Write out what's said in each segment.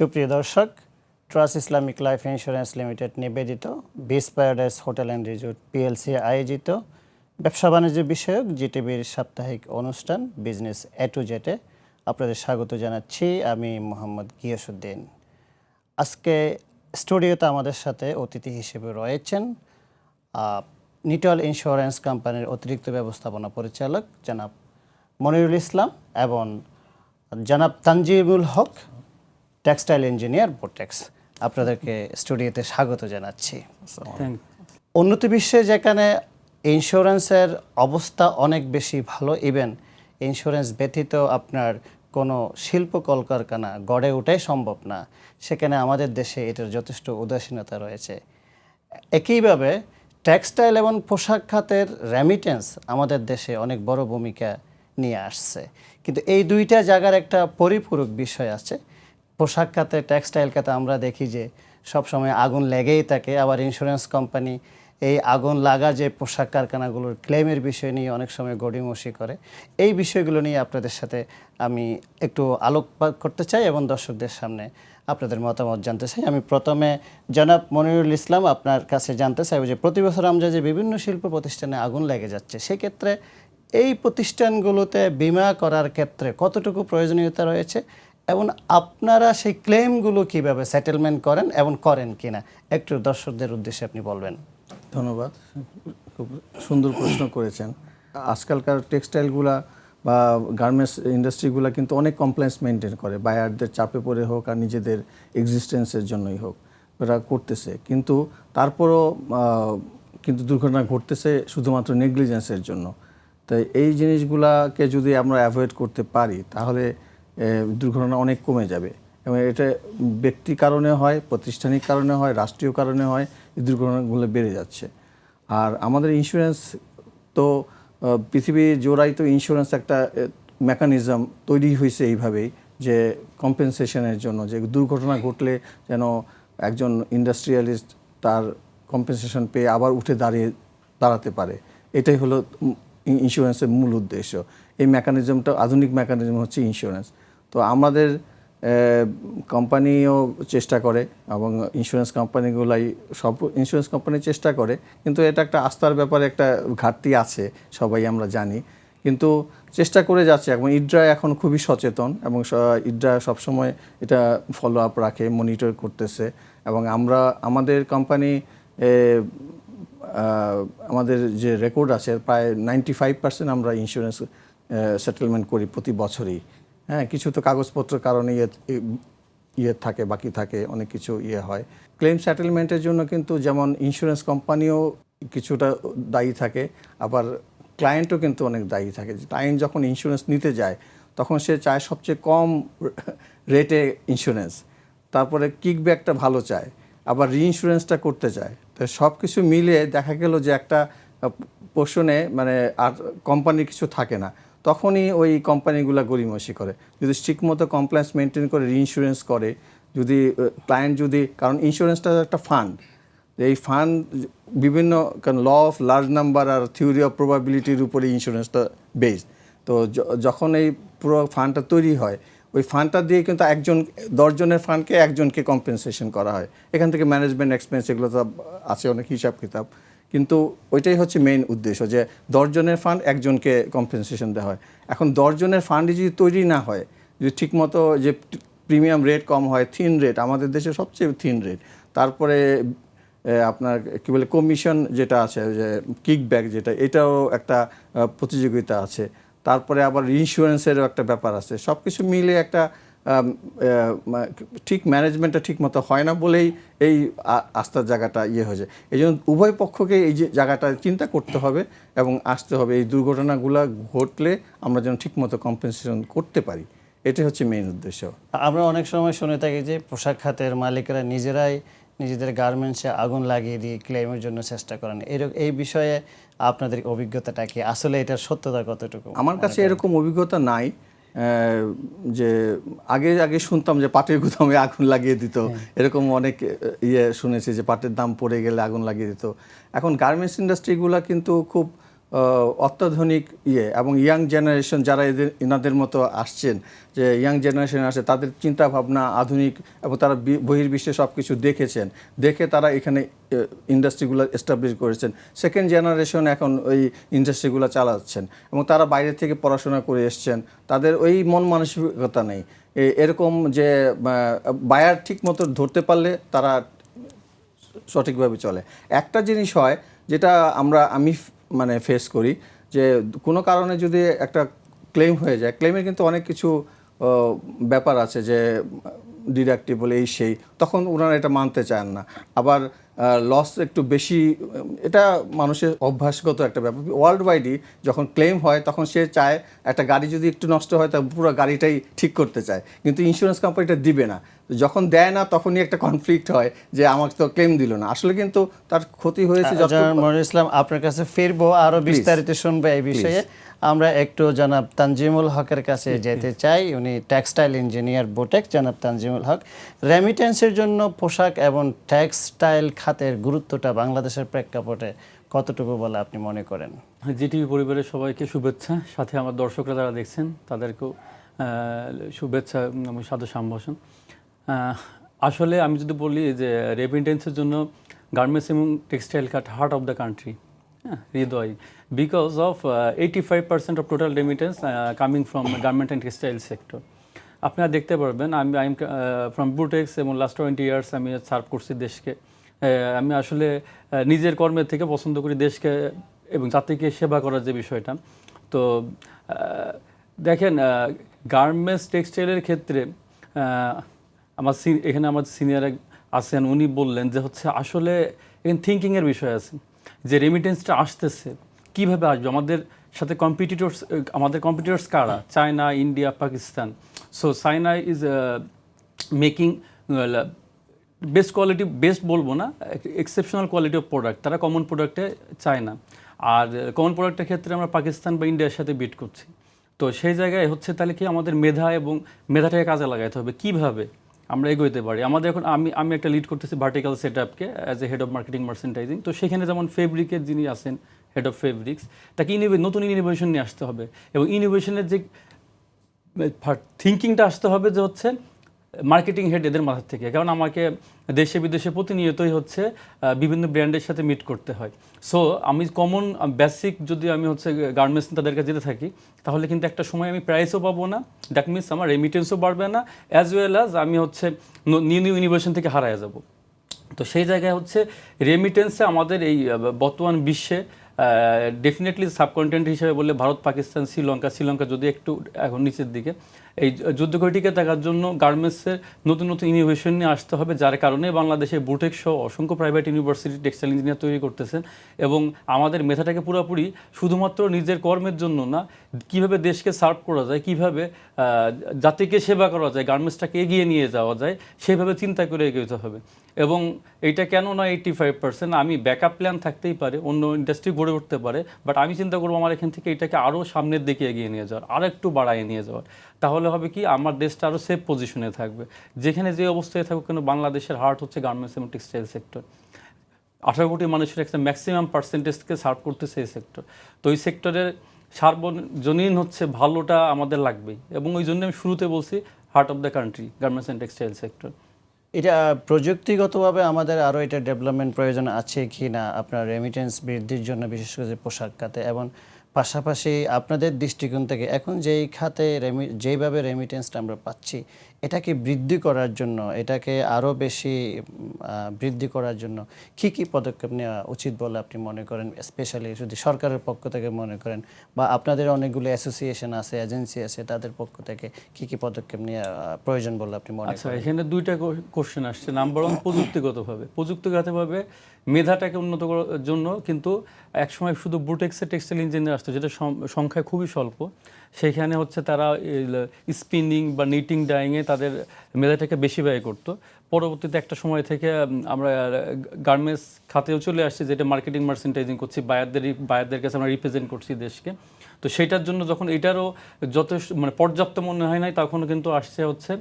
সুপ্রিয় দর্শক Trust Islamic Life Insurance Limited নিবেদিত Beach Paradise Hotel and Resort PLC আয়োজিত ব্যবসা বাণিজ্য বিষয়ক জিটিভির সাপ্তাহিক অনুষ্ঠান বিজনেস এ টু জেটে আপনাদের স্বাগত জানাচ্ছি। আমি মোহাম্মদ গিয়াসুদ্দিন আজকে স্টুডিওতে আমাদের সাথে অতিথি হিসেবে রয়েছেন নিটল ইন্স্যুরেন্স কোম্পানির অতিরিক্ত ব্যবস্থাপনা পরিচালক জনাব মনিরুল ইসলাম এবং জনাব তানজিবুল হক। টেক্সটাইল ইঞ্জিনিয়ার বোটেক্স আপনাদেরকে স্টুডিওতে স্বাগত জানাচ্ছি। উন্নত বিশ্বে যেখানে ইন্স্যুরেন্সের অবস্থা অনেক বেশি ভালো ইভেন ইন্স্যুরেন্স ব্যতীত আপনার কোনো শিল্প কলকারখানা গড়ে ওঠাই সম্ভব না সেখানে আমাদের দেশে এটার যথেষ্ট উদাসীনতা রয়েছে। একইভাবে টেক্সটাইল এবং পোশাক খাতের রেমিটেন্স আমাদের দেশে অনেক বড় ভূমিকা নিয়ে আসছে। কিন্তু এই দুইটা জায়গার একটা পরিপূরক বিষয় আছে পোশাক খাতে টেক্সটাইল খাতে আমরা দেখি যে সবসময় আগুন লেগেই থাকে। আবার ইন্স্যুরেন্স কোম্পানি এই আগুন লাগা যে পোশাক কারখানাগুলোর ক্লেমের বিষয় নিয়ে অনেক সময় গড়িমসি করে। এই বিষয়গুলো নিয়ে আপনাদের সাথে আমি একটু আলোকপাত করতে চাই এবং দর্শকদের সামনে আপনাদের মতামত জানতে চাই। আমি প্রথমে জনাব মনিরুল ইসলাম আপনার কাছে জানতে চাইব যে প্রতি বছর আমরা যে বিভিন্ন শিল্প প্রতিষ্ঠানে আগুন লেগে যাচ্ছে। সেক্ষেত্রে এই প্রতিষ্ঠানগুলোতে বিমা করার ক্ষেত্রে কতটুকু প্রয়োজনীয়তা রয়েছে? এবং আপনারা সেই ক্লেমগুলো কীভাবে সেটেলমেন্ট করেন এবং করেন কিনা? একটু দর্শকদের উদ্দেশ্যে আপনি বলবেন। ধন্যবাদ। খুব সুন্দর প্রশ্ন করেছেন। আজকালকার টেক্সটাইলগুলা বা গার্মেন্টস ইন্ডাস্ট্রিগুলা কিন্তু অনেক কমপ্লেন্স মেনটেন করে। বায়ারদের চাপে পড়ে হোক আর নিজেদের এক্সিস্টেন্সের জন্যই হোক, ওরা করতেছে। কিন্তু তারপরও কিন্তু দুর্ঘটনা ঘটতেছে শুধুমাত্র নেগলিজেন্সের জন্য। তাই এই জিনিসগুলাকে যদি আমরা অ্যাভয়েড করতে পারি, তাহলে দুর্ঘটনা অনেক কমে যাবে। এবং এটা ব্যক্তি কারণে হয়, প্রাতিষ্ঠানিক কারণে হয়, রাষ্ট্রীয় কারণে হয়, এই দুর্ঘটনাগুলো বেড়ে যাচ্ছে। আর আমাদের ইন্স্যুরেন্স তো পৃথিবী জোড়াই তো ইন্স্যুরেন্স একটা মেকানিজম তৈরি হয়েছে এইভাবেই যে কম্পেনসেশনের জন্য, যে দুর্ঘটনা ঘটলে যেন একজন ইন্ডাস্ট্রিয়ালিস্ট তার কম্পেনসেশন পেয়ে আবার উঠে দাঁড়িয়ে দাঁড়াতে পারে। এটাই হলো ইন্স্যুরেন্সের মূল উদ্দেশ্য। এই মেকানিজমটা আধুনিক মেকানিজম হচ্ছে ইন্স্যুরেন্স তো আমাদের কোম্পানিও চেষ্টা করে এবং ইন্স্যুরেন্স কোম্পানিগুলাই সব ইন্স্যুরেন্স কোম্পানি চেষ্টা করে, কিন্তু এটা একটা আস্থার ব্যাপারে একটা ঘাটতি আছে, সবাই আমরা জানি। কিন্তু চেষ্টা করে যাচ্ছে এবং ইডরা এখন খুবই সচেতন এবং ইড্রা সবসময় এটা ফলো আপ রাখে মনিটর করতেছে এবং আমরা, আমাদের কোম্পানি আমাদের যে রেকর্ড আছে, প্রায় নাইনটি ফাইভ পার্সেন্ট আমরা ইন্স্যুরেন্স সেটেলমেন্ট করি প্রতি বছরই। হ্যাঁ কিছু তো কাগজপত্র কারণে ইয়ে ইয়ে থাকে, বাকি থাকে, অনেক কিছু ইয়ে হয়। ক্লেম সেটেলমেন্টের জন্য কিন্তু যেমন ইন্স্যুরেন্স কোম্পানিও কিছুটা দায়ী থাকে, আবার ক্লায়েন্টও কিন্তু অনেক দায়ী থাকে। ক্লায়েন্ট যখন ইন্স্যুরেন্স নিতে যায়, তখন সে চায় সবচেয়ে কম রেটে ইন্স্যুরেন্স তারপরে কিকব্যাকটা ভালো চায়, আবার রিইন্স্যুরেন্সটা করতে চায়। তো সব কিছু মিলে দেখা গেল যে একটা পোষণে মানে আর কোম্পানির কিছু থাকে না। তখনই ওই কোম্পানিগুলো গরিমসি করে। যদি ঠিকমতো কমপ্লেন্স মেনটেন করে রিইন্স্যুরেন্স করে, যদি ক্লায়েন্ট যদি, কারণ ইন্স্যুরেন্সটা একটা ফান্ড এই ফান্ড বিভিন্ন, কারণ ল অফ লার্জ নাম্বার আর থিওরি অফ প্রবাবিলিটির উপরে ইন্স্যুরেন্সটা বেসড তো যখন এই পুরো ফান্ডটা তৈরি হয়, ওই ফান্ডটা দিয়ে কিন্তু একজন দশজনের ফান্ডকে একজনকে কম্পেনসেশন করা হয়। এখান থেকে ম্যানেজমেন্ট এক্সপেন্স এগুলো তো আছে, অনেক হিসাব কিতাব কিন্তু ওইটাই হচ্ছে মেইন উদ্দেশ্য যে দশজনের ফান্ড একজনকে কম্পেনসেশন দেওয়া হয়। এখন দশজনের ফান্ডই যদি তৈরি না হয়, যদি ঠিকমতো যে প্রিমিয়াম রেট কম হয় থিন রেট আমাদের দেশে সবচেয়ে থিন রেট তারপরে আপনার কী বলে কমিশন যেটা আছে যে কিকব্যাক যেটা, এটাও একটা প্রতিযোগিতা আছে। তারপরে আবার ইন্স্যুরেন্সেরও একটা ব্যাপার আছে। সব কিছু মিলে একটা ঠিক ম্যানেজমেন্টটা ঠিক মতো হয় না বলেই এই আস্থার জায়গাটা ইয়ে হয়েছে। এই জন্য উভয় পক্ষকে এই যে জায়গাটা চিন্তা করতে হবে এবং আসতে হবে। এই দুর্ঘটনাগুলো ঘটলে আমরা যেন ঠিকমতো কম্পেনসেশন করতে পারি। এটাই হচ্ছে মেইন উদ্দেশ্য। আমরা অনেক সময় শুনে থাকি যে পোশাক খাতের মালিকরা নিজেরাই নিজেদের গার্মেন্টসে আগুন লাগিয়ে দিয়ে ক্লেমের জন্য চেষ্টা করেন। এরকম এই বিষয়ে আপনাদের অভিজ্ঞতাটা কি? আসলে এটার সত্যতা কতটুকু? আমার কাছে এরকম অভিজ্ঞতা নাই। যে আগে আগে শুনতাম যে পাটের গুদামে আগুন লাগিয়ে দিত। এরকম অনেক ইয়ে শুনেছি যে পাটের দাম পড়ে গেলে আগুন লাগিয়ে দিত। এখন গার্মেন্টস ইন্ডাস্ট্রিগুলো কিন্তু খুব অত্যাধুনিক ইয়ে এবং ইয়াং জেনারেশন যারা এদের, এনাদের মতো আসছেন, যে ইয়াং জেনারেশন আসে তাদের চিন্তা ভাবনা আধুনিক এবং তারা বহির্বিশ্বে সব কিছু দেখেছেন। দেখে তারা এখানে ইন্ডাস্ট্রিগুলো এস্টাবলিশ করেছেন। সেকেন্ড জেনারেশন এখন ওই ইন্ডাস্ট্রিগুলো চালাচ্ছেন এবং তারা বাইরে থেকে পড়াশোনা করে এসছেন। তাদের ওই মন মানসিকতা নেই। এরকম যে বায়ার ঠিক মতো ধরতে পারলে তারা সঠিকভাবে চলে। একটা জিনিস হয়, যেটা আমরা, আমি মানে ফেস করি যে কোনো কারণে যদি একটা ক্লেম হয়ে যায় ক্লেমের কিন্তু অনেক কিছু ব্যাপার আছে যে ডিডাক্টিবল এই সেই, তখন ওনারা এটা মানতে চান না। আবার লস একটু বেশি, এটা মানুষের অভ্যাসগত একটা ব্যাপার। ওয়ার্ল্ড ওয়াইডই যখন ক্লেম হয়, তখন সে চায় একটা গাড়ি যদি একটু নষ্ট হয়, তা পুরো গাড়িটাই ঠিক করতে চায়। কিন্তু ইন্স্যুরেন্স কোম্পানিটা দিবে না। যখন দেয় না তখনই একটা কনফ্লিক্ট হয় যে আমাকে তো ক্লেম দিল না। আসলে কিন্তু তার ক্ষতি হয়েছে ইসলাম আপনার কাছে ফিরবো আরও বিস্তারিত শুনব এই বিষয়ে। আমরা একটু জনাব তানজিমুল হকের কাছে যেতে চাই। উনি টেক্সটাইল ইঞ্জিনিয়ার বোটেক জনাব তানজিমুল হক। রেমিটেন্সের জন্য পোশাক এবং টেক্সটাইল খাতের গুরুত্বটা বাংলাদেশের প্রেক্ষাপটে কতটুকু বলে আপনি মনে করেন? জিটিভি পরিবারের সবাইকে শুভেচ্ছা। সাথে আমার দর্শকরা যারা দেখছেন তাদেরকেও শুভেচ্ছা সাদর সম্ভাষণ। আসলে আমি যদি বলি যে রেমিটেন্সের জন্য গার্মেন্টস এবং textile cut heart of the country Hridoy. Because of eighty five percent of total remittance coming from garment and textile sector আপনারা দেখতে পারবেন, আমি আই এম ফ্রম বুটেক্স এবং লাস্ট টোয়েন্টি ইয়ার্স আমি সার্ভ করছি দেশকে। আমি আসলে নিজের কর্মের থেকে পছন্দ করি দেশকে এবং জাতিকে সেবা করার যে বিষয়টা। তো দেখেন গার্মেন্টস টেক্সটাইলের ক্ষেত্রে আমার এখানে আমার সিনিয়র আছেন, উনি বললেন যে হচ্ছে আসলে এখানে থিঙ্কিংয়ের বিষয় আছে। যে রেমিটেন্সটা আসতেছে, কীভাবে আসবে? আমাদের সাথে কম্পিটিটর্স আমাদের কম্পিটিটর্স কারা? China, India, Pakistan. So China is making best quality best বলব না এক্সেপশনাল কোয়ালিটি অফ প্রোডাক্ট তারা কমন প্রোডাক্টে চায় না। আর কমন প্রোডাক্টের ক্ষেত্রে আমরা পাকিস্তান বা ইন্ডিয়ার সাথে বিট করছি। তো সেই জায়গায় হচ্ছে তাহলে কি আমাদের মেধা এবং মেধাটাকে কাজে লাগাইতে হবে? কীভাবে? আমরা এগোতে পারি। আমাদের এখন আমি আমি একটা লিড করতেছি vertical set আপকে as a head of marketing merchandising তো সেখানে যেমন ফেব্রিকের যিনি আছেন হেড অফ ফেব্রিক্স তাকে ইনোভে নতুন ইনোভেশন নিয়ে আসতে হবে। এবং ইনোভেশনের যে থিঙ্কিংটা আসতে হবে যে হচ্ছে মার্কেটিং হেড এদের মাথার থেকে, কারণ আমাকে দেশে বিদেশে প্রতিনিয়তই হচ্ছে বিভিন্ন ব্র্যান্ডের সাথে মিট করতে হয়। সো আমি কমন বেসিক যদি আমি হচ্ছে গার্মেন্টস তাদের কাছে যেতে থাকি, তাহলে কিন্তু একটা সময় আমি প্রাইসও পাবো না। দ্যাট মিনস আমার রেমিটেন্সও বাড়বে না অ্যাজ ওয়েল অ্যাজ আমি হচ্ছে নিউ নিউ ইনোভেশন থেকে হারায় যাব। তো সেই জায়গায় হচ্ছে রেমিটেন্সে আমাদের এই বর্তমান বিশ্বে ডেফিনেটলি সাবকন্টেন্ট হিসেবে বললে ভারত, পাকিস্তান, শ্রীলঙ্কা। শ্রীলঙ্কা যদি একটু এখন নিচের দিকে, এই যুদ্ধঘটিকে থাকার জন্য গার্মেন্টসের নতুন নতুন ইনোভেশন নিয়ে আসতে হবে, যার কারণে বাংলাদেশে বুটেক সহ অসংখ্য প্রাইভেট ইউনিভার্সিটি টেক্সটাইল ইঞ্জিনিয়ার তৈরি করতেছেন এবং আমাদের মেধাটাকে পুরোপুরি শুধুমাত্র নিজের কর্মের জন্য না, কীভাবে দেশকে সার্ভ করা যায়, কীভাবে জাতিকে সেবা করা যায় গার্মেন্টসটাকে এগিয়ে নিয়ে যাওয়া যায়, সেভাবে চিন্তা করে এগোতে হবে। এবং এইটা কেন না এইটি ফাইভ পার্সেন্ট আমি ব্যাকআপ প্ল্যান থাকতেই পারে, অন্য ইন্ডাস্ট্রি গড়ে উঠতে পারে বাট আমি চিন্তা করব আমার এখান থেকে এটাকে আরও সামনের দিকে এগিয়ে নিয়ে যাওয়ার আরও একটু বাড়ায় নিয়ে যাওয়ার। তাহলে হবে কি, আমার দেশটা আরও সেফ পজিশনে থাকবে। যেখানে যে অবস্থায় থাকুক কেন, বাংলাদেশের হার্ট হচ্ছে গার্মেন্টস এবং টেক্সটাইল সেক্টর আঠারো কোটি মানুষের একটা ম্যাক্সিমাম পার্সেন্টেজকে সার্ভ করতেছে এই সেক্টর তো এই সেক্টরের সার্বজনীন হচ্ছে ভালোটা আমাদের লাগবেই। এবং ওই জন্য আমি শুরুতে বলছি heart of the country garments and textile sector এটা প্রযুক্তিগতভাবে আমাদের আরও এটা ডেভেলপমেন্ট প্রয়োজন আছে কি না আপনার রেমিটেন্স বৃদ্ধির জন্য বিশেষ করে পোশাক খাতে এবং পাশাপাশি আপনাদের দৃষ্টিকোণ থেকে এখন যেই খাতে রেমি যেইভাবে রেমিটেন্সটা আমরা পাচ্ছি এটাকে বৃদ্ধি করার জন্য এটাকে আরও বেশি বৃদ্ধি করার জন্য কি কি পদক্ষেপ নেওয়া উচিত বলে আপনি মনে করেন? স্পেশালি যদি সরকারের পক্ষ থেকে মনে করেন বা আপনাদের অনেকগুলো অ্যাসোসিয়েশন আছে এজেন্সি আছে তাদের পক্ষ থেকে কি কি পদক্ষেপ নেওয়া প্রয়োজন বলে আপনি মনে আচ্ছা করেন? এখানে দুইটা কোশ্চেন আসছে। নাম্বার ওয়ান প্রযুক্তিগতভাবে। প্রযুক্তিগতভাবে মেধাটাকে উন্নত করার জন্য কিন্তু একসময় শুধু বুটেক্সের টেক্সটাইল ইঞ্জিনিয়ার আসতো, যেটা সংখ্যায় খুবই স্বল্প। সেখানে হচ্ছে তারা স্পিনিং বা নিটিং ডাইংয়ে তাদের মেধাটাকে বেশি ব্যয় করতো। পরবর্তীতে একটা সময় থেকে আমরা গার্মেন্টস খাতেও চলে আসছি, যেটা মার্কেটিং মার্সেন্টাইজিং করছি, বায়ারদের বায়ারদের কাছে আমরা রিপ্রেজেন্ট করছি দেশকে। তো সেটার জন্য যখন এটারও যথেষ্ট মানে পর্যাপ্ত মনে হয় নাই তখন কিন্তু আসছে হচ্ছে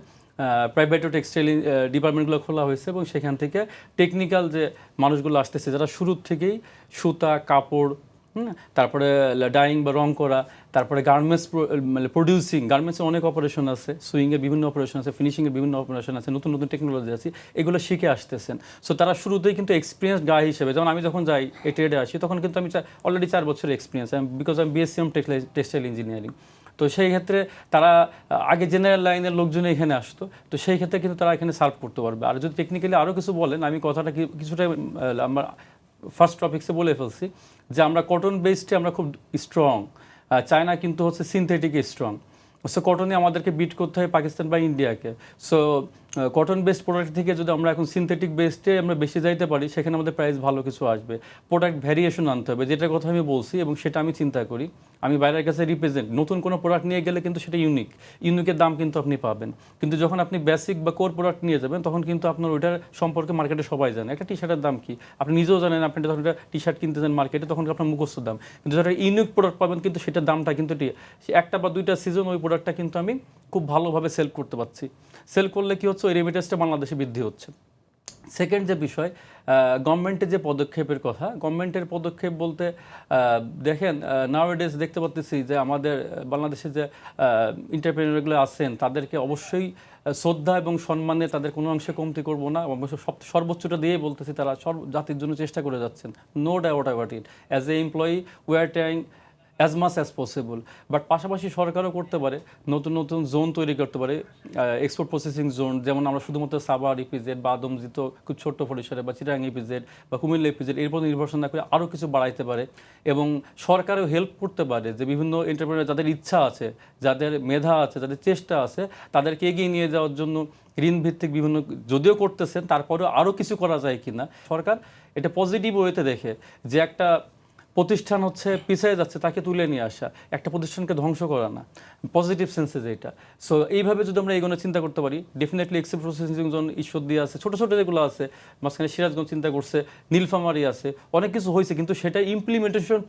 প্রাইভেট ও টেক্সটাইল ডিপার্টমেন্টগুলো খোলা হয়েছে এবং সেখান থেকে টেকনিক্যাল যে মানুষগুলো আসতেছে, যারা শুরুর থেকেই সুতা, কাপড় তারপরে ডাইং বা রং করা, তারপরে গার্মেন্টস মানে প্রডিউসিং গার্মেন্টসের অনেক অপারেশন আছে সুইংয়ের বিভিন্ন অপারেশন আছে ফিনিশিংয়ের বিভিন্ন অপারেশন আছে, নতুন নতুন টেকনোলজি আছে, এগুলো শিখে আসতেছেন। সো তারা শুরুতেই কিন্তু এক্সপিরিয়েন্স গাই হিসেবে, যেমন আমি যখন যাই এই ট্রেডে আসি, তখন কিন্তু আমি অলরেডি চার বছরের এক্সপিরিয়েন্স বিকজ আমি বিএসসি এম টেক্সটাইল ইঞ্জিনিয়ারিং তো সেই ক্ষেত্রে তারা, আগে জেনারেল লাইনের লোকজন এখানে আসতো, তো সেই ক্ষেত্রে কিন্তু তারা এখানে সার্ভ করতে পারবে। আর যদি টেকনিক্যালি আরও কিছু বলেন, আমি কথাটা কিছুটা আমরা ফার্স্ট টপিক্সে বলে ফেলছি, যে আমরা কটন বেসডে আমরা খুব স্ট্রং চায়না কিন্তু হচ্ছে সিনথেটিক স্ট্রং সো কটনে আমাদেরকে বিট করতে হয় পাকিস্তান বা ইন্ডিয়াকে সো কটন বেসড প্রোডাক্ট থেকে যদি আমরা এখন সিনথেটিক বেসডে আমরা বেশি যাইতে পারি, সেখানে আমাদের প্রাইস ভালো কিছু আসবে। প্রোডাক্ট ভ্যারিয়েশন আনতে হবে, যেটার কথা আমি বলছি এবং সেটা আমি চিন্তা করি। আমি বাইরের কাছে রিপ্রেজেন্ট নতুন কোনো প্রোডাক্ট নিয়ে গেলে কিন্তু সেটা ইউনিক ইউনিকের দাম কিন্তু আপনি পাবেন। কিন্তু যখন আপনি বেসিক বা কোর প্রোডাক্ট নিয়ে যাবেন, তখন কিন্তু আপনার ওইটার সম্পর্কে মার্কেটে সবাই জানে। একটা টি শার্টের দাম কি? আপনি নিজেও জানেন, আপনি যখন একটা টি শার্ট কিনতে যান মার্কেটে তখন আপনার মুখস্থ দাম। কিন্তু যারা ইউনিক প্রোডাক্ট পাবেন, কিন্তু সেটার দামটা কিন্তু একটা বা দুইটা সিজন ওই প্রোডাক্টটা কিন্তু আমি খুব ভালোভাবে সেল করতে পারছি। সেল করলে কি হচ্ছে? ওই রেমিটেন্সটা বাংলাদেশে বৃদ্ধি হচ্ছে। সেকেন্ড যে বিষয় গভর্নমেন্টের যে পদক্ষেপের কথা গভর্নমেন্টের পদক্ষেপ বলতে দেখেন নাওয়েডেজ দেখতে পাচ্ছি যে আমাদের বাংলাদেশে যে ইন্টারপ্রেনারগুলো আছেন, তাদেরকে অবশ্যই শ্রদ্ধা এবং সম্মানে তাদের কোনো অংশে কমতি করব না। অবশ্য সব, সর্বোচ্চটা দিয়েই বলতেছি, তারা সর্ব, জাতির জন্য চেষ্টা করে যাচ্ছেন। No doubt about it as a employee we are trying as much as possible but পাশাপাশি সরকারও করতে পারে, নতুন নতুন জোন তৈরি করতে পারে এক্সপোর্ট প্রসেসিং জোন যেমন আমরা শুধুমাত্র সাবার ইপিজেড বা আদমজিত খুব ছোট্ট পরিসরে বা চিরাং ইপিজেড বা কুমিল্লা ইপিজেড এর উপর নির্ভরশীল না করে আরও কিছু বাড়াইতে পারে। এবং সরকারও হেল্প করতে পারে যে বিভিন্ন এন্টারপ্রেনার যাদের ইচ্ছা আছে, যাদের মেধা আছে, যাদের চেষ্টা আছে, তাদেরকে এগিয়ে নিয়ে যাওয়ার জন্য ঋণ ভিত্তিক বিভিন্ন যদিও করতেছেন, তারপরেও আরও কিছু করা যায় কিনা, সরকার এটা পজিটিভ ওয়েতে দেখে যে একটা প্রতিষ্ঠান হচ্ছে পিছিয়ে যাচ্ছে, তাকে তুলে নিয়ে আসা। একটা প্রতিষ্ঠানকে ধ্বংস করা না। পজিটিভ সেন্সে যেটা। সো এইভাবে যদি আমরা এগুলো চিন্তা করতে পারি ডেফিনেটলি এক্সেপ্ট প্রসেসিং জোন ঈশ্বর দিয়ে আছে। ছোটো ছোটো যেগুলো আছে, মাঝখানে সিরাজগঞ্জ চিন্তা করছে, নীলফামারি আছে, অনেক কিছু হয়েছে, কিন্তু সেটা ইমপ্লিমেন্টেশন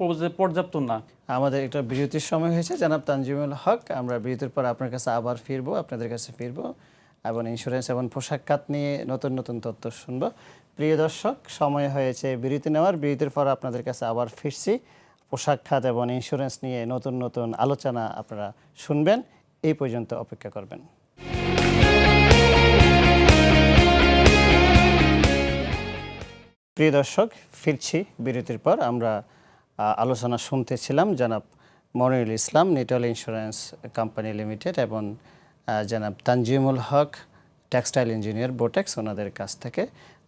পর্যাপ্ত না। আমাদের একটা বিরতির সময় হয়েছে। জানাব তানজিমুল হক, আমরা বিরতির পর আপনার কাছে আবার ফিরবো, আপনাদের কাছে ফিরবো, এবং ইন্স্যুরেন্স এবং পোশাক খাত নিয়ে নতুন নতুন তথ্য শুনব। প্রিয় দর্শক, সময় হয়েছে বিরতি নেওয়ার। বিরতির পর আপনাদের কাছে আবার ফিরছি। পোশাক খাত এবং ইন্স্যুরেন্স নিয়ে নতুন নতুন আলোচনা আপনারা শুনবেন। এই পর্যন্ত অপেক্ষা করবেন। প্রিয় দর্শক, ফিরছি বিরতির পর। আমরা আলোচনা শুনতেছিলাম জনাব Monirul Islam Nitol insurance company limited এবং জনাব তানজিমুল হক টেক্সটাইল ইঞ্জিনিয়ার বোটেক্স ওনাদের কাছ থেকে।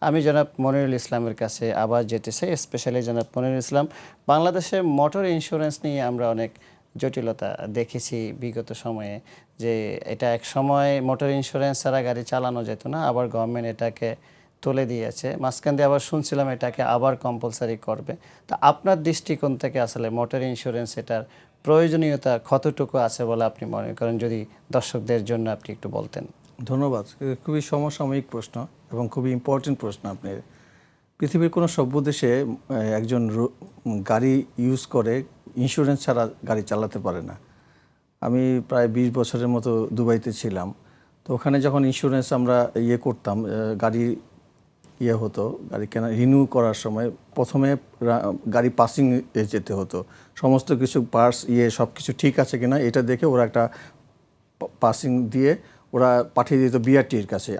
আমি জনাব মনিরুল ইসলামের কাছে আবার যেতে চাই স্পেশালি জনাব মনিরুল ইসলাম, বাংলাদেশে মোটর ইন্স্যুরেন্স নিয়ে আমরা অনেক জটিলতা দেখেছি বিগত সময়ে, যে এটা এক সময় মোটর ইন্স্যুরেন্স ছাড়া গাড়ি চালানো যেত না, আবার গভর্নমেন্ট এটাকে তুলে দিয়েছে। মাঝখান দিয়ে আবার শুনছিলাম এটাকে আবার কম্পালসারি করবে। তা আপনার দৃষ্টিকোণ থেকে আসলে মোটর ইন্স্যুরেন্স এটার প্রয়োজনীয়তা কতটুকু আছে বলে আপনি মনে করেন? যদি দর্শকদের জন্য আপনি একটু বলতেন। ধন্যবাদ। খুবই সমসাময়িক প্রশ্ন। এবং খুবই ইম্পর্টেন্ট প্রশ্ন আপনি পৃথিবীর কোনো সভ্য দেশে একজন গাড়ি ইউজ করে ইন্স্যুরেন্স ছাড়া গাড়ি চালাতে পারে না। আমি প্রায় বিশ বছরের মতো দুবাইতে ছিলাম। তো ওখানে যখন ইন্স্যুরেন্স আমরা ইয়ে করতাম গাড়ি ইয়ে হতো, গাড়ি কেনা রিনিউ করার সময় প্রথমে গাড়ি পাসিং যেতে হতো। সমস্ত কিছু পার্স ইয়ে সব কিছু ঠিক আছে কিনা, এটা দেখে ওরা একটা পাসিং দিয়ে ওরা পাঠিয়ে দিত বিআরটির কাছে।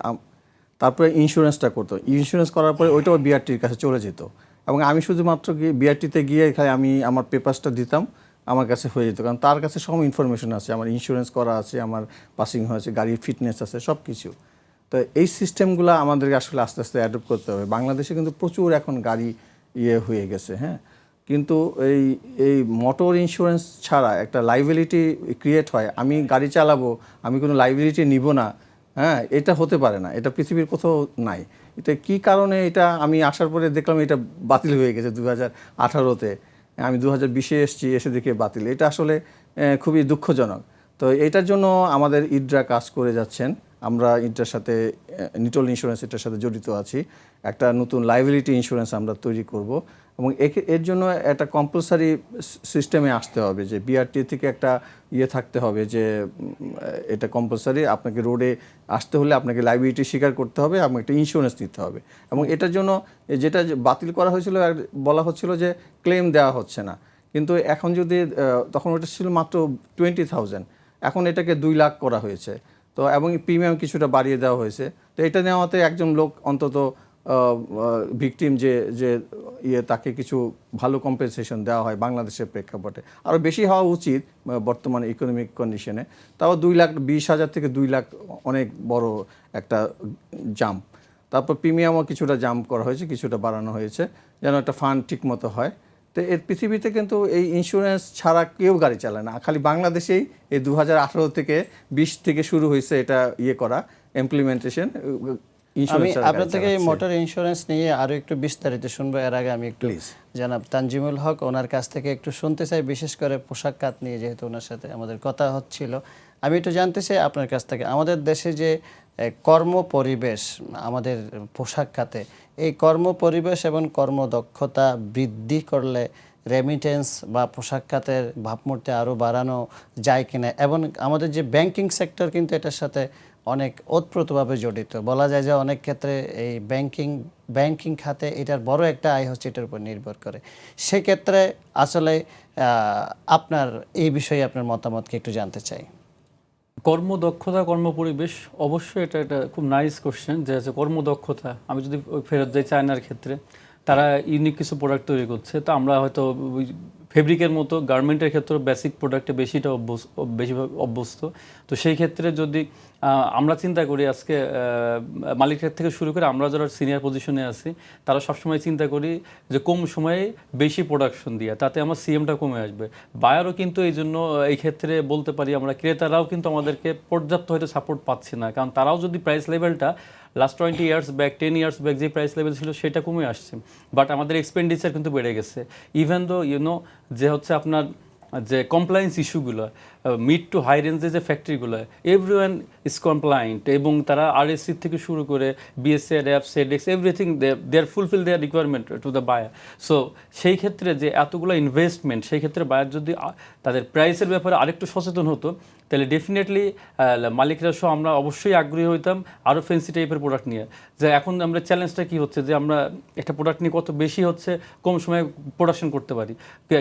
তারপরে ইন্স্যুরেন্সটা করতো। ইন্স্যুরেন্স করার পরে ওইটাও বিআরটির কাছে চলে যেত। এবং আমি শুধুমাত্র গিয়ে বিআরটিতে গিয়ে এখানে আমি আমার পেপারসটা দিতাম, আমার কাছে হয়ে যেত। কারণ তার কাছে সব ইনফরমেশন আছে। আমার ইন্স্যুরেন্স করা আছে, আমার পাসিং হয়েছে, গাড়ির ফিটনেস আছে, সব কিছু। তো এই সিস্টেমগুলো আমাদেরকে আসলে আস্তে আস্তে অ্যাডপ্ট করতে হবে। বাংলাদেশে কিন্তু প্রচুর এখন গাড়ি ইয়ে হয়ে গেছে হ্যাঁ? কিন্তু এই এই মোটর ইন্স্যুরেন্স ছাড়া একটা লাইবিলিটি ক্রিয়েট হয়। আমি গাড়ি চালাবো, আমি কোনো লাইবিলিটি নিব না। হ্যাঁ এটা হতে পারে না, এটা পৃথিবীর কোথাও নাই। এটা কি কারণে এটা আমি আসার পরে দেখলাম এটা বাতিল হয়ে গেছে দু হাজার আঠারোতে। আমি দু হাজার বিশে এসেছি, এসে দেখে বাতিল। এটা আসলে খুবই দুঃখজনক। তো এটার জন্য আমাদের ইডরা কাজ করে যাচ্ছেন। আমরা এটার সাথে নিটল ইন্স্যুরেন্স এটার সাথে জড়িত আছি। একটা নতুন লাইবিলিটি ইন্স্যুরেন্স আমরা তৈরি করব। এবং এর জন্য একটা কম্পালসারি সিস্টেমে আসতে হবে যে বিআরটি থেকে একটা ইয়ে থাকতে হবে যে এটা কম্পালসারি আপনাকে রোডে আসতে হলে আপনাকে লাইবিলিটি স্বীকার করতে হবে, এবং একটা ইন্স্যুরেন্স দিতে হবে। এবং এটার জন্য যেটা বাতিল করা হয়েছিল বলা হচ্ছিল যে ক্লেম দেওয়া হচ্ছে না। কিন্তু এখন যদি তখন ওটা ছিল মাত্র টোয়েন্টি থাউজেন্ড এখন এটাকে দুই লাখ করা হয়েছে। তো, এবং প্রিমিয়াম কিছুটা বাড়িয়ে দেওয়া হয়েছে। তো, এটা নেওয়াতে একজন লোক অন্তত ভিকটিম যে যে ইয়ে তাকে কিছু ভালো কম্পেনসেশন দেওয়া হয় বাংলাদেশের প্রেক্ষাপটে। আরও বেশি হওয়া উচিত বর্তমানে ইকোনমিক কন্ডিশনে তাও দুই লাখ, বিশ হাজার থেকে দুই লাখ অনেক বড় একটা জাম্প তারপর প্রিমিয়ামও কিছুটা জাম্প করা হয়েছে, কিছুটা বাড়ানো হয়েছে, যেন একটা ফান্ড ঠিক মতো হয়। তো এর পৃথিবীতে কিন্তু এই ইন্স্যুরেন্স ছাড়া কেউ গাড়ি চালায় না। খালি বাংলাদেশেই এই দু হাজার আঠারো থেকে বিশ থেকে শুরু হয়েছে এটা ইয়ে করা ইমপ্লিমেন্টেশন আমি আপনার থেকে এই মোটর ইন্স্যুরেন্স নিয়ে আরও একটু বিস্তারিত শুনব। এর আগে আমি একটু জানাব তানজিমুল হক ওনার কাছ থেকে একটু শুনতে চাই বিশেষ করে পোশাক খাত নিয়ে যেহেতু ওনার সাথে আমাদের কথা হচ্ছিল। আমি একটু জানতে চাই আপনার কাছ থেকে আমাদের দেশে যে কর্ম পরিবেশ আমাদের পোশাক খাতে এই কর্ম পরিবেশ এবং কর্মদক্ষতা বৃদ্ধি করলে রেমিটেন্স বা পোশাক খাতের ভাবমূর্তি আরও বাড়ানো যায় কিনা? এবং আমাদের যে ব্যাংকিং সেক্টর কিন্তু এটার সাথে অনেক ওতপ্রোতভাবে জড়িত। বলা যায় যে অনেক ক্ষেত্রে এই ব্যাংকিং ব্যাংকিং খাতে এটার বড় একটা আয় হচ্ছে এটার উপর নির্ভর করে। সেক্ষেত্রে আসলে আপনার, এই বিষয়ে আপনার মতামতকে একটু জানতে চাই। কর্মদক্ষতা, কর্মপরিবেশ, অবশ্যই এটা একটা খুব নাইস কোশ্চেন যে আছে কর্মদক্ষতা, আমি যদি ফেরত যাই চায়নার ক্ষেত্রে, তারা ইউনিক কিছু প্রোডাক্ট তৈরি করছে। তো আমরা হয়তো ফেব্রিকের মতো গার্মেন্টের ক্ষেত্রে বেসিক প্রোডাক্টে বেশিটা অভ্যস্ত বেশিরভাগ অভ্যস্ত। তো সেই ক্ষেত্রে যদি আমরা চিন্তা করি আজকে মালিকের থেকে শুরু করে আমরা যারা সিনিয়র পজিশনে আছি, তারা সবসময় চিন্তা করি যে কম সময়ে বেশি প্রোডাকশন দিয়ে, তাতে আমার সিএমটা কমে আসবে। বায়ারও কিন্তু এই জন্য এই ক্ষেত্রে বলতে পারি আমরা, ক্রেতারাও কিন্তু আমাদেরকে পর্যাপ্ত হয়তো সাপোর্ট পাচ্ছি না, কারণ তারাও যদি প্রাইস লেভেলটা last twenty years back ten years back যে প্রাইস লেভেল ছিল সেটা কমে আসছে। বাট আমাদের এক্সপেন্ডিচার কিন্তু বেড়ে গেছে। ইভেন দো ইউনো যে হচ্ছে আপনার যে কমপ্লায়েন্স ইস্যুগুলো মিড টু হাই রেঞ্জে যে ফ্যাক্টরিগুলো এভরি ওয়ান ইজ কমপ্লায়েন্ট এবং তারা আরএসসি থেকে শুরু করে BSA WRAP Sedex everything they are fulfil their requirement to the buyer so সেই ক্ষেত্রে যে এতগুলো ইনভেস্টমেন্ট সেই ক্ষেত্রে বায়ার যদি তাদের প্রাইসের ব্যাপারে আরেকটু সচেতন হতো তাহলে ডেফিনেটলি মালিকরা সহ আমরা অবশ্যই আগ্রহী হইতাম আরও ফেন্সি টাইপের প্রোডাক্ট নিয়ে। যে এখন আমরা চ্যালেঞ্জটা কি হচ্ছে? যে আমরা একটা প্রোডাক্ট নিয়ে কত বেশি হচ্ছে, কম সময়ে প্রোডাকশন করতে পারি।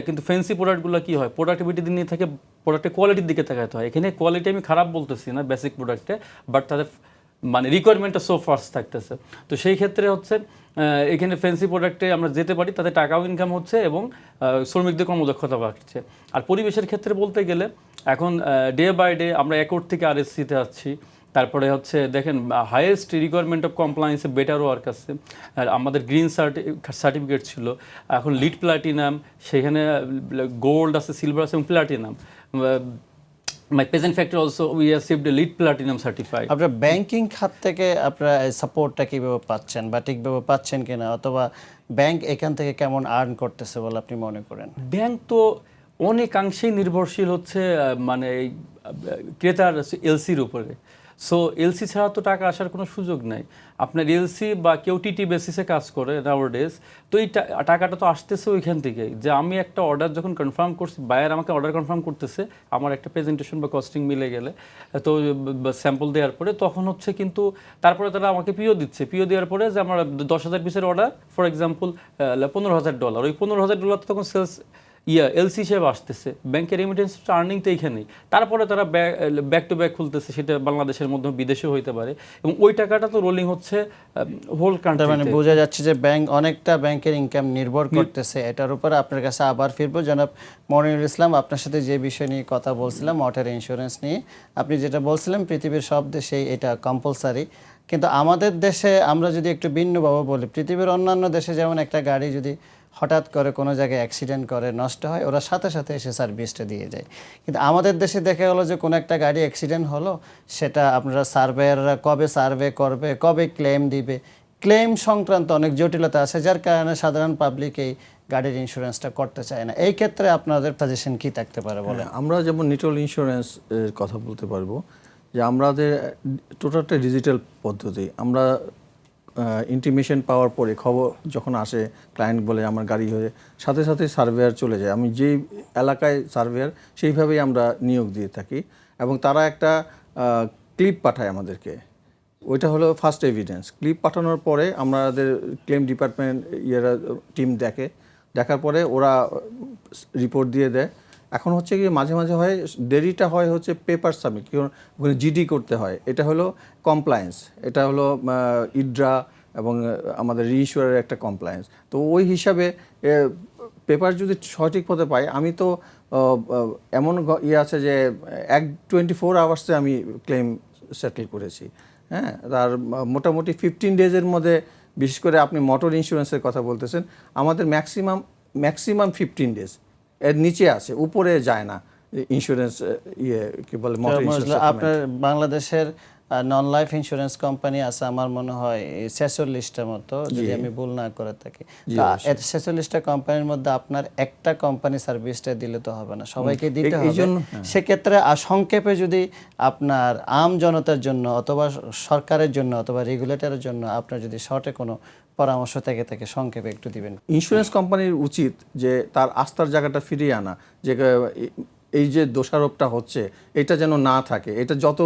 কিন্তু ফেন্সি প্রোডাক্টগুলো কি হয়? প্রোডাক্টিভিটি নিয়ে থাকে প্রোডাক্টের কোয়ালিটির দিকে তাকাতে হয়। এখানে কোয়ালিটি আমি খারাপ বলতেছি না বেসিক প্রোডাক্টে বাট তাদের মানে রিকোয়ারমেন্টটা সো ফার্স্ট থাকতেছে। তো সেই ক্ষেত্রে হচ্ছে এখানে ফেন্সি প্রোডাক্টে আমরা যেতে পারি, তাতে টাকাও ইনকাম হচ্ছে এবং শ্রমিকদের কর্মদক্ষতা বাড়ছে। আর পরিবেশের ক্ষেত্রে বলতে গেলে, এখন ডে বাই ডে আমরা একর থেকে আর এসসিতে আসছি। তারপরে হচ্ছে, দেখেন হাইয়েস্ট রিকোয়ারমেন্ট অফ কমপ্লায়েন্সে বেটার ওয়ার্ক আছে। আর আমাদের গ্রিন সার্টিফিকেট ছিল। এখন লিড প্লাটিনাম সেখানে গোল্ড আছে সিলভার আছে এবং platinum my pageant factor also we are achieved LEED platinum certify আপনার ব্যাংকিং খাত থেকে আপনারা সাপোর্টটা কীভাবে পাচ্ছেন বা ঠিকভাবে পাচ্ছেন কিনা অথবা ব্যাংক এখান থেকে কেমন আর্ন করতেছে বলে আপনি মনে করেন? ব্যাংক তো অনেকাংশেই নির্ভরশীল হচ্ছে মানে ক্রেতার এলসির উপরে। সো এলসি ছাড়া তো টাকা আসার কোনো সুযোগ নাই। আপনার এলসি বা কেউ টিটি বেসিসে কাজ করে নাওয়ারডেজ তো এই টাকাটা তো আসতেছে ওইখান থেকেই। যে আমি একটা অর্ডার যখন কনফার্ম করছি বায়ার আমাকে অর্ডার কনফার্ম করতেছে, আমার একটা প্রেজেন্টেশন বা কস্টিং মিলে গেলে, তো স্যাম্পল দেওয়ার পরে তখন হচ্ছে কিন্তু তারপরে তারা আমাকে পিও দিচ্ছে। পিও দেওয়ার পরে যে আমার দশ হাজার পিসের অর্ডার ফর এক্সাম্পল পনেরো হাজার ডলার ওই পনেরো হাজার ডলার তো তখন সেলস ইয়া এলসি হিসেবে আসতেছে। ব্যাংকের রেমিটেন্স আর্নিং তো এইখানেই তারপরে তারা ব্যাক টু ব্যাক খুলতেছে সেটা বাংলাদেশের মধ্যে বিদেশেও হইতে পারে। এবং ওই টাকাটা তো রোলিং হচ্ছে হোল তার মানে বোঝা যাচ্ছে যে ব্যাংক অনেকটা ব্যাংকের ইনকাম নির্ভর করতেছে। এটার উপর আপনার কাছে আবার ফিরবো। জনাব মনিরুল ইসলাম আপনার সাথে যে বিষয় নিয়ে কথা বলছিলাম ওয়াটার ইন্স্যুরেন্স নিয়ে আপনি যেটা বলছিলেন পৃথিবীর সব দেশেই এটা কম্পালসারি কিন্তু আমাদের দেশে আমরা যদি একটু ভিন্নভাবে বলি পৃথিবীর অন্যান্য দেশে যেমন একটা গাড়ি যদি হঠাৎ করে কোনো জায়গায় অ্যাক্সিডেন্ট করে নষ্ট হয় ওরা সাথে সাথে এসে সার্ভিসটা দিয়ে যায়। কিন্তু আমাদের দেশে দেখা গেলো যে কোনো একটা গাড়ি অ্যাক্সিডেন্ট হলো সেটা আপনারা সার্ভেয়াররা কবে সার্ভে করবে কবে ক্লেম দিবে? ক্লেম সংক্রান্ত অনেক জটিলতা আছে যার কারণে সাধারণ পাবলিক এই গাড়ির ইন্স্যুরেন্সটা করতে চায় না। এই ক্ষেত্রে আপনাদের সাজেশন কি থাকতে পারে বলেন? হ্যাঁ, আমরা যেমন নিটল ইন্স্যুরেন্স কথা বলতে পারব যে আমাদের টোটালটা ডিজিটাল পদ্ধতি আমরা ইন্টিমেশন পাওয়ার পরে খবর যখন আসে ক্লায়েন্ট বলে আমার গাড়ি হয়ে, সাথে সাথে সার্ভেয়ার চলে যায়। আমি যেই এলাকায় সার্ভেয়ার সেইভাবেই আমরা নিয়োগ দিয়ে থাকি এবং তারা একটা ক্লিপ পাঠায় আমাদেরকে। ওইটা হলো ফার্স্ট এভিডেন্স ক্লিপ পাঠানোর পরে আমাদের ক্লেম ডিপার্টমেন্ট ইয়েরা টিম দেখে। দেখার পরে ওরা রিপোর্ট দিয়ে দেয়। এখন হচ্ছে কি মাঝে মাঝে হয়, দেরিটা হয় হচ্ছে পেপার সাবমিট ওখানে জিডি করতে হয়। এটা হলো কমপ্লায়েন্স এটা হলো ইড্রা এবং আমাদের রিইনস্যুরের একটা কমপ্লায়েন্স তো ওই হিসাবে পেপার যদি সঠিক পথে পাই, আমি তো এমন ইয়ে আছে যে, এক টোয়েন্টি ফোর আওয়ার্সে আমি ক্লেম সেটেল করেছি। হ্যাঁ তার মোটামুটি ফিফটিন ডেজের মধ্যে, বিশেষ করে আপনি মোটর ইন্স্যুরেন্সের কথা বলতেছেন, আমাদের ম্যাক্সিমাম ম্যাক্সিমাম ফিফটিন ডেজ এর নিচে আছে উপরে যায় না ইন্স্যুরেন্স ইয়ে কি বলে আপনার বাংলাদেশের নন লাইফ ইন্স্যুরেন্স কোম্পানি আছে আমার মনে হয় ছেচল্লিশটার মতো যদি আমি ভুল না করে থাকি। ছেচল্লিশটা কোম্পানির মধ্যে আপনার একটা কোম্পানি সার্ভিসটা দিলে তো হবে না সবাইকে দিতে হবে। হ্যাঁ। সেক্ষেত্রে আর সংক্ষেপে যদি আপনার আম জনতার জন্য অথবা সরকারের জন্য অথবা রেগুলেটরের জন্য আপনার যদি শর্টে কোনো পরামর্শ থেকে থাকে সংক্ষেপে একটু দিবেন। ইন্স্যুরেন্স কোম্পানির উচিত যে তার আস্থার জায়গাটা ফিরিয়ে আনা, যে এই- যে দোষারোপটা হচ্ছে, এটা যেন না থাকে, এটা যত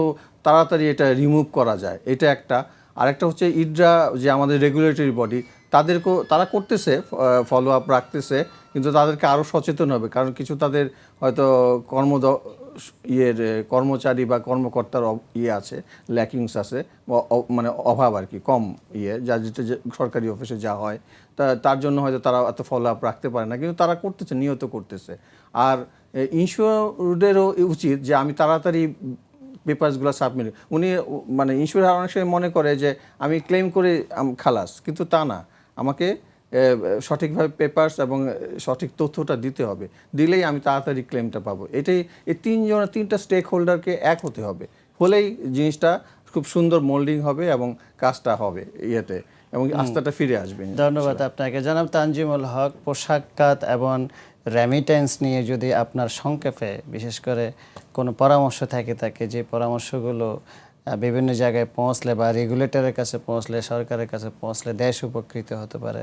তাড়াতাড়ি এটা রিমুভ করা যায়, এটা একটা। আরেকটা হচ্ছে ইডরা, যে আমাদের রেগুলেটরি বডি তাদেরকেও, তারা করতেছে ফলো আপ রাখতেছে, কিন্তু তাদেরকে আরও সচেতন হবে, কারণ কিছু তাদের হয়তো কর্ম ইয়ের কর্মচারী বা কর্মকর্তার ইয়ে আছে, ল্যাকিংস আছে মানে অভাব আর কি, কম ইয়ে যা যেটা সরকারি অফিসে যা হয়। তা, তার জন্য হয়তো তারা এত ফলো আপ রাখতে পারে না, কিন্তু তারা করতেছে, নিয়ত করতেছে। আর ইনস্যুরেরও উচিত যে আমি তাড়াতাড়ি পেপারসগুলো সাবমিট উনি মানে ইন্স্যুরেন্স অনেক সময় মনে করে যে, আমি ক্লেম করে খালাস। কিন্তু তা না। আমাকে সঠিকভাবে পেপারস এবং সঠিক তথ্যটা দিতে হবে। দিলেই আমি তাড়াতাড়ি ক্লেমটা পাবো। এটাই এই তিনজন তিনটা স্টেক হোল্ডারকে এক হতে হবে। হলেই জিনিসটা খুব সুন্দর মোল্ডিং হবে এবং কাজটা হবে ইয়েতে এবং আস্থাটা ফিরে আসবে ধন্যবাদ আপনাকে। জানাব তানজিমুল হক পোশাক খাত এবং রেমিটেন্স নিয়ে যদি আপনার সংক্ষেপে বিশেষ করে কোনো পরামর্শ থাকে থাকে যে পরামর্শগুলো বিভিন্ন জায়গায় পৌঁছলে বা রেগুলেটরের কাছে পৌঁছলে, সরকারের কাছে পৌঁছলে দেশ উপকৃত হতে পারে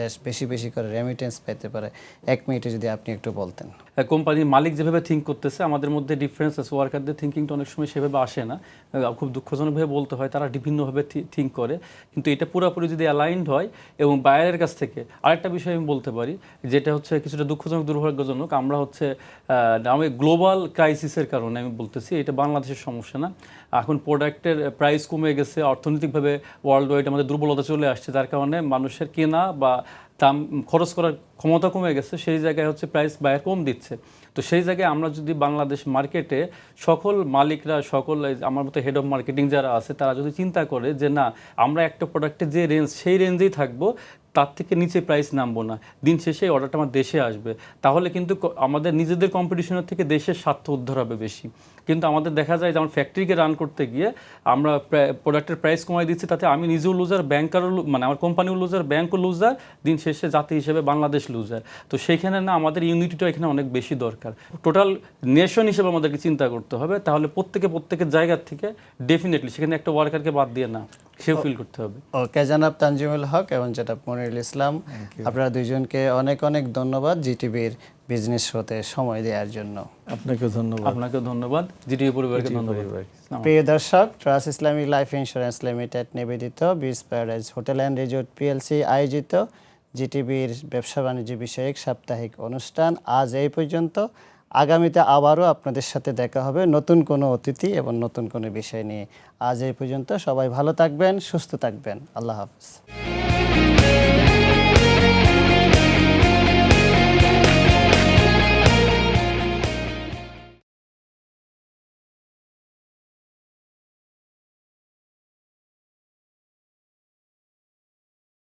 দেশ বেশি বেশি করে রেমিটেন্স পেতে পারে। এক মিনিটে যদি আপনি একটু বলতেন। কোম্পানির মালিক যেভাবে থিঙ্ক করতেছে, আমাদের মধ্যে ডিফারেন্স আছে। ওয়ার্কারদের থিঙ্কিংটা অনেক সময় সেভাবে আসে না। খুব দুঃখজনকভাবে বলতে হয়, তারা বিভিন্নভাবে থিঙ্ক করে। কিন্তু এটা পুরোপুরি যদি অ্যালাইন্ড হয় এবং বাইরের কাছ থেকে, আরেকটা বিষয় আমি বলতে পারি, যেটা হচ্ছে কিছুটা দুঃখজনক, দুর্ভাগ্যজনক। আমরা হচ্ছে আমি গ্লোবাল ক্রাইসিসের কারণে আমি বলতেছি, এটা বাংলাদেশের সমস্যা না। এখন প্রোডাক্টের প্রাইস কমে গেছে, অর্থনৈতিকভাবে ওয়ার্ল্ড ওয়াইড আমাদের দুর্বলতা চলে আসছে, যার কারণে মানুষের কেনা বা দাম খরচ করার ক্ষমতা কমে গেছে, সেই জায়গায় হচ্ছে প্রাইস বায়ার কম দিচ্ছে। তো সেই জায়গায় আমরা যদি বাংলাদেশ মার্কেটে সকল মালিকরা, সকল আমার মতো হেড অফ মার্কেটিং যারা আছে, তারা যদি চিন্তা করে যে না, আমরা একটা প্রোডাক্টে যে রেঞ্জ সেই রেঞ্জেই থাকব তার থেকে নিচে প্রাইস নামবো না। দিন শেষে এই অর্ডারটা আমার দেশে আসবে। তাহলে কিন্তু আমাদের নিজেদের কম্পিটিশনের থেকে দেশের স্বার্থ উদ্ধার হবে বেশি। কিন্তু আমাদের দেখা যায় যে আমার ফ্যাক্টরিকে রান করতে গিয়ে আমরা প্রোডাক্টের প্রাইস কমাই দিচ্ছি, তাতে আমি নিজেও লুজার ব্যাংকারও মানে আমার কোম্পানিও লুজার ব্যাংকও লুজার দিন শেষে জাতি হিসেবে বাংলাদেশ লুজার তো সেইখানে না আমাদের ইউনিটিটা এখানে অনেক বেশি দরকার। টোটাল নেশন হিসেবে আমাদেরকে চিন্তা করতে হবে। তাহলে প্রত্যেকে প্রত্যেকের জায়গার থেকে ডেফিনেটলি সেখানে একটা ওয়ার্কারকে বাদ দিয়ে না। সেও ফিল করতে হবে। ওকে জানাব তানজিমুল হক এবং যেটা মনিরুল ইসলাম। আপনারা দুইজনকে অনেক অনেক ধন্যবাদ জিটিভির বিজনেস শোতে সময় দেওয়ার জন্য। আপনাকে ধন্যবাদ। আপনাকে ধন্যবাদ। জিটিভি পরিবারকে ধন্যবাদ। প্রিয় দর্শক Trust Islamic Life Insurance Limited নিবেদিত Beach Paradise Hotel and Resort PLC আয়োজিত জিটিভির ব্যবসা বাণিজ্য বিষয়ক সাপ্তাহিক অনুষ্ঠান আজ এই পর্যন্ত। আগামীতে আবারও আপনাদের সাথে দেখা হবে নতুন কোনো অতিথি এবং নতুন কোনো বিষয় নিয়ে। আজ এই পর্যন্ত সবাই ভালো থাকবেন, সুস্থ থাকবেন। আল্লাহ হাফিজ।